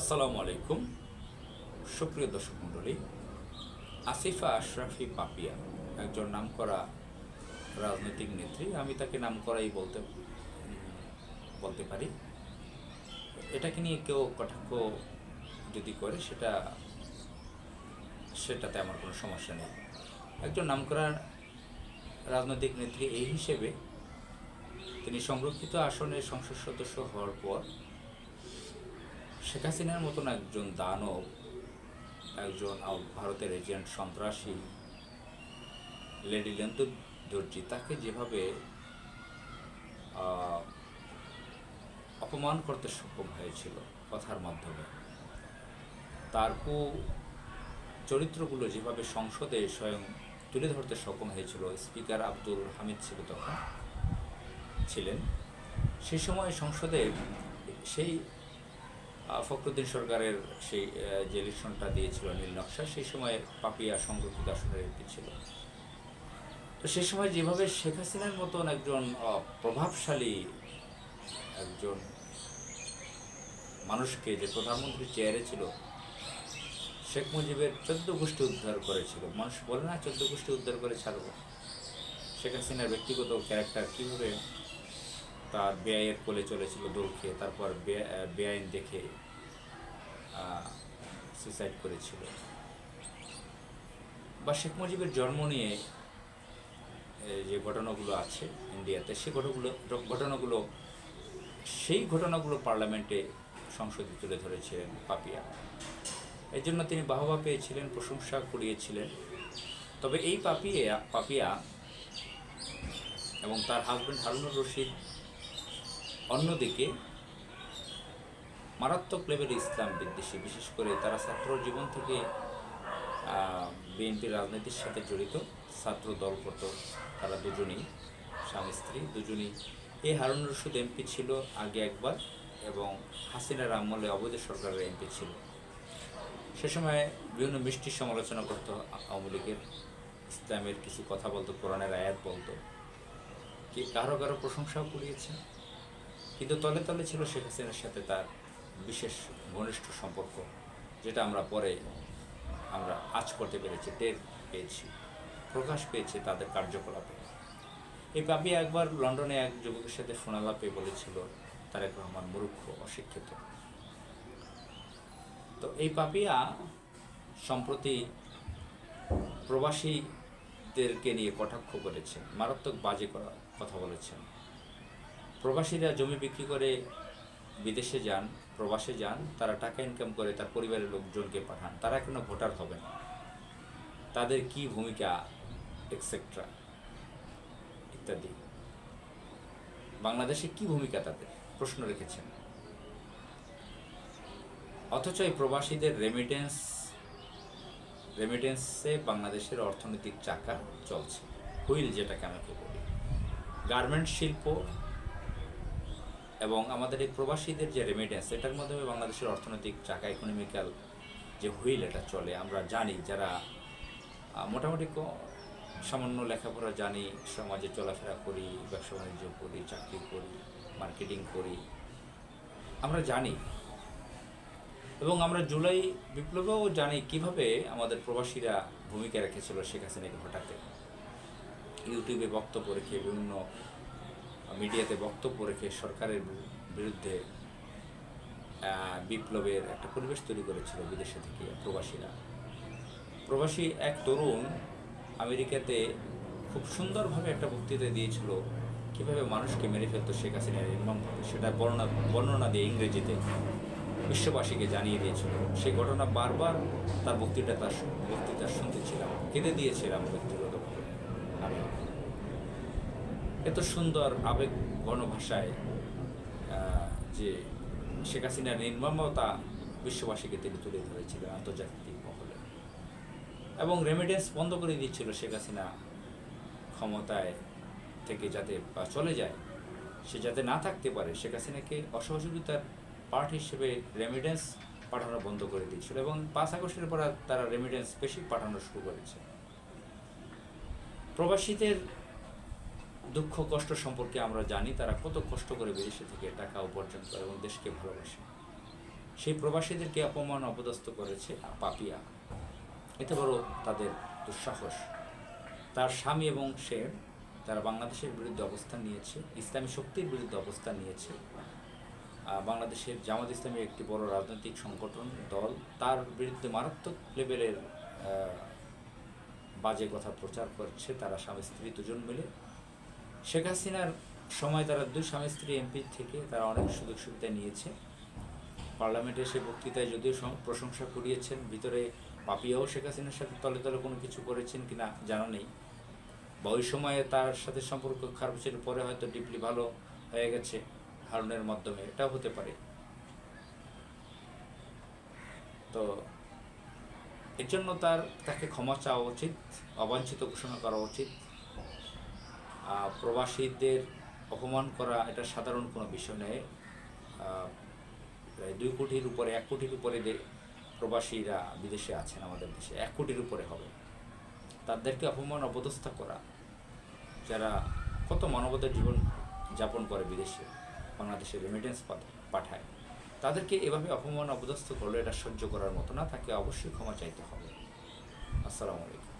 আসসালামু আলাইকুম। সুপ্রিয় দর্শক মণ্ডলী, আসিফা আশরাফি পাপিয়া, একজন নামকরা রাজনৈতিক নেত্রী, আমি তাকে নামকরাই বলতে বলতে পারি। এটাকে নিয়ে কেউ কটাক্ষ যদি করে, সেটা, সেটাতে আমার কোনো সমস্যা নেই। একজন নামকরা রাজনৈতিক নেত্রী এই হিসেবে তিনি সংরক্ষিত আসনের সংসদ সদস্য হওয়ার পর শেখ হাসিনার মতন একজন দানব, একজন ভারতের এজেন্ট সন্ত্রাসী, লেডি লেন্দু দর্জি তাকে যেভাবে অপমান করতে সক্ষম হয়েছিল কথার মাধ্যমে, তার কু চরিত্রগুলো যেভাবে সংসদে স্বয়ং তুলে ধরতে সক্ষম হয়েছিল, স্পিকার আব্দুল হামিদ ছিল তখন, ছিলেন সেই সময় সংসদে সেই ফখরুদ্দিন সরকারের সেই যে ইলেকশনটা দিয়েছিল নীল নকশা, সেই সময় পাপিয়া সংরক্ষিত আসনের এমপি ছিল। তো সেই সময় যেভাবে শেখ হাসিনার মতন একজন প্রভাবশালী একজন মানুষকে যে প্রধানমন্ত্রী চেয়ারে ছিল, শেখ মুজিবের চোদ্দ গোষ্ঠী উদ্ধার করেছিল। মানুষ বলে না, চোদ্দ গোষ্ঠী উদ্ধার করে ছাড়বো। শেখ হাসিনার ব্যক্তিগত ক্যারেক্টার কীভাবে তার বেআইয়ের কোলে চলেছিল দোল খেয়ে, তারপর বেআইন দেখে সুইসাইড করেছিল। বা শেখ মুজিবের জন্ম নিয়ে যে ঘটনাগুলো আছে ইন্ডিয়াতে সেই ঘটনাগুলো ঘটনাগুলো, সেই ঘটনাগুলো পার্লামেন্টে সংসদে তুলে ধরেছিলেন পাপিয়া। এর জন্য তিনি বাহবা পেয়েছিলেন, প্রশংসা কুড়িয়েছিলেন। তবে এই পাপিয়া পাপিয়া এবং তার হাজবেন্ড হারুনুর রশিদ অন্যদিকে, মারাত্মক লেভেলে ইসলাম বিদ্বেষী, বিশেষ করে তারা ছাত্র জীবন থেকে বিএনপি রাজনীতির সাথে জড়িত, ছাত্র দল করত তারা দুজনেই, স্বামী, স্ত্রী দুজনেই। এই হারুন রশিদ এমপি ছিল আগে একবার এবং হাসিনার আমলে অবৈধ সরকারের এমপি ছিল। সে সময় বিভিন্ন মিষ্টির সমালোচনা করতো আওয়ামী লীগের, ইসলামের কিছু কথা বলতো, কোরআনের আয়াত বলতো। কি কারও কারও প্রশংসাও কুড়িয়েছে। কিন্তু তলে তলে ছিল শেখ হাসিনার সাথে তার বিশেষ ঘনিষ্ঠ সম্পর্ক, যেটা আমরা পরে আমরা আজ করতে পেরেছি, টের পেয়েছি, প্রকাশ পেয়েছে তাদের কার্যকলাপে। এই পাপি একবার লন্ডনে এক যুবকের সাথে ফোনালাপে বলেছিল তারেক রহমান মূর্খ, অশিক্ষিত। তো এই পাপিয়া সম্প্রতি প্রবাসীদেরকে নিয়ে কটাক্ষ করেছেন, মারাত্মক বাজে করা কথা বলেছেন। প্রবাসীরা জমি বিক্রি করে বিদেশে যান, প্রবাসে যান, তারা টাকা ইনকাম করে তার পরিবারের লোকজনকে পাঠান। তারা কোনো ভোটার হবে না। তাদের কি ভূমিকা এক্সেট্রা ইত্যাদি। বাংলাদেশে কি ভূমিকা তাদের? প্রশ্ন রেখেছেন। অথচ এই প্রবাসীদের রেমিটেন্স রেমিটেন্সে বাংলাদেশের অর্থনৈতিক চাকা চলছে। হুইল যেটাকে আমাকে বলি। গার্মেন্ট শিল্প এবং আমাদের এই প্রবাসীদের যে রেমিটেন্স এটার মাধ্যমে বাংলাদেশের অর্থনৈতিক চাকা ইকোনমিক্যাল যে হুইল এটা চলে। আমরা জানি যারা মোটামুটি সামান্য লেখাপড়া জানি, সমাজে চলাফেরা করি, ব্যবসা বাণিজ্য করি, চাকরি করি মার্কেটিং করি, আমরা জানি। এবং আমরা জুলাই বিপ্লবেও জানি কীভাবে আমাদের প্রবাসীরা ভূমিকা রেখেছিল শেখ হাসিনাকে হঠাতে ইউটিউবে বক্তব্য রেখে বিভিন্ন মিডিয়াতে বক্তব্য রেখে সরকারের বিরুদ্ধে বিপ্লবের একটা পরিবেশ তৈরি করেছিল বিদেশে থেকে প্রবাসীরা। প্রবাসী এক তরুণ আমেরিকাতে খুব সুন্দরভাবে একটা বক্তৃতা দিয়েছিল কীভাবে মানুষকে মেরে ফেলতো শেখ হাসিনা নির্মমভাবে। সেটা বর্ণনা বর্ণনা দিয়ে ইংরেজিতে বিশ্ববাসীকে জানিয়ে দিয়েছিল। সেই ঘটনা বারবার তার বক্তৃতা তার বক্তৃতা শুনতেছিলাম কেঁদে দিয়েছিলাম ব্যক্তিগতভাবে আমি এত সুন্দর আবেগ ঘন ভাষায় যে শেখ হাসিনার নির্মমতা বিশ্ববাসীকে তিনি তুলে ধরেছিলেন আন্তর্জাতিক মহলে। এবং রেমিডেন্স বন্ধ করে দিচ্ছিল শেখ হাসিনা ক্ষমতায় থেকে যাতে বা চলে যায়, সে যাতে না থাকতে পারে, শেখ হাসিনাকে অসহযোগিতার পার্ট হিসেবে রেমিডেন্স পাঠানো বন্ধ করে দিয়েছিল এবং পাঁচ আগস্টের পর তারা রেমিডেন্স বেশি পাঠানো শুরু করেছে। প্রবাসীদের দুঃখ, কষ্ট সম্পর্কে আমরা জানি, তারা কত কষ্ট করে বিদেশে থেকে টাকা উপার্জন করে এবং দেশকে ভালোবাসে। সেই প্রবাসীদেরকে অপমান, অপদস্থ করেছে পাপিয়া। এতে বড় তাদের দুঃসাহস। তার স্বামী এবং সে তারা বাংলাদেশের বিরুদ্ধে অবস্থান নিয়েছে, ইসলামী শক্তির বিরুদ্ধে অবস্থান নিয়েছে। বাংলাদেশের জামাত ইসলামের একটি বড় রাজনৈতিক সংগঠন, দল, তার বিরুদ্ধে মারাত্মক লেভেলের বাজে কথা প্রচার করছে তারা স্বামী স্ত্রী দুজন মিলে। শেখ হাসিনার সময় তারা দুই স্বামী স্ত্রী এমপি থেকে তারা অনেক সুযোগ সুবিধা নিয়েছে। পার্লামেন্টে সে বক্তৃতায় যদিও প্রশংসা কুড়িয়েছেন, ভিতরে পাপিয়াও শেখ হাসিনার সাথে তলে তলে কোনো কিছু করেছেন কিনা জানা নেই। বা ওই সময়ে তার সাথে সম্পর্ক খারাপ ছিল, পরে হয়তো ডিপলি ভালো হয়ে গেছে হারুনের মাধ্যমে, এটাও হতে পারে। তো এর জন্য তার, তাকে ক্ষমা চাওয়া উচিত, অবাঞ্ছিত ঘোষণা করা উচিত। প্রবাসীদের অপমান করা এটা সাধারণ কোনো বিষয় নয়। প্রায় দুই কোটির উপরে, এক কোটির উপরে প্রবাসীরা বিদেশে আছেন আমাদের দেশে, এক কোটির উপরে হবে। তাদেরকে অপমান, অপদস্থ করা, যারা কত মানবতার জীবন যাপন করে বিদেশে বাংলাদেশে রেমিটেন্স পাঠায়, তাদেরকে এভাবে অপমান, অপদস্থ করলে এটা সহ্য করার মতো না, তাকে অবশ্যই ক্ষমা চাইতে হবে। আসসালামু আলাইকুম।